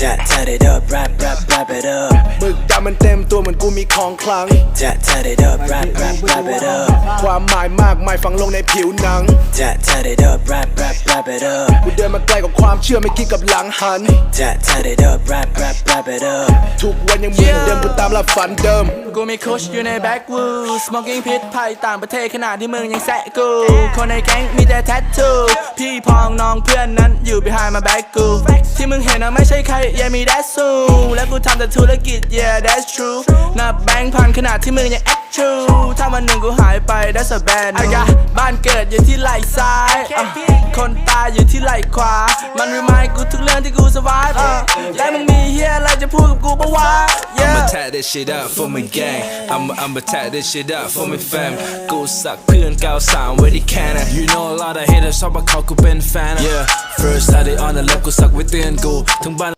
Tat tat it up, wrap wrap wrap it up. บึกดำมันเต็มตัวเหมือนกูมีของคลัง Tat tat it up, wrap wrap wrap it up. ความหมายมากมายฝังลงในผิวหนัง Tat tat it up, wrap wrap wrap it up. กูเดินมาไกลกับความเชื่อไม่คิดกับหลังหัน Tat tat it up, wrap wrap wrap it up. ทุกวันยังเหมือนเดิมกูตามลับฝันเดิม กูมีคุชอยู่ในแบ็กวู smoking พิษภัยต่างประเทศขนาดที่มึงยังแซะกู คนในแก๊งมีแต่แทททู พี่พองน้องเพื่อนนั้นอยู่ behind my back กู ที่มึงเห็นนะไม่ใช่ใคร yeah มี that's so และกูทำแต่ธุรกิจ yeah that's true นับแบงค์พันขนาดที่มึงยัง act true ถ้าวันหนึ่งกูหายไป that's a bad news อะบ้านเกิดอยู่ที่ไหล่ซ้ายอะคนตายอยู่ที่ไหล่ขวา มัน remind กูทุกเรื่องที่กู survive อะและมึงมีเฮียอะไรจะพูดกับกูปะวะ yeah I'ma tat this shit up for my gang I'ma I'ma tat this shit up for my fam กูสักเพื่อนเก้าสามไว้ที่แค่นะ You know a lot of haters ชอบมาเขากูเป็นแฟนอะ Yeah first ถ้าได้ on the left กูสักไว้เตือนกูทั้งบ้าน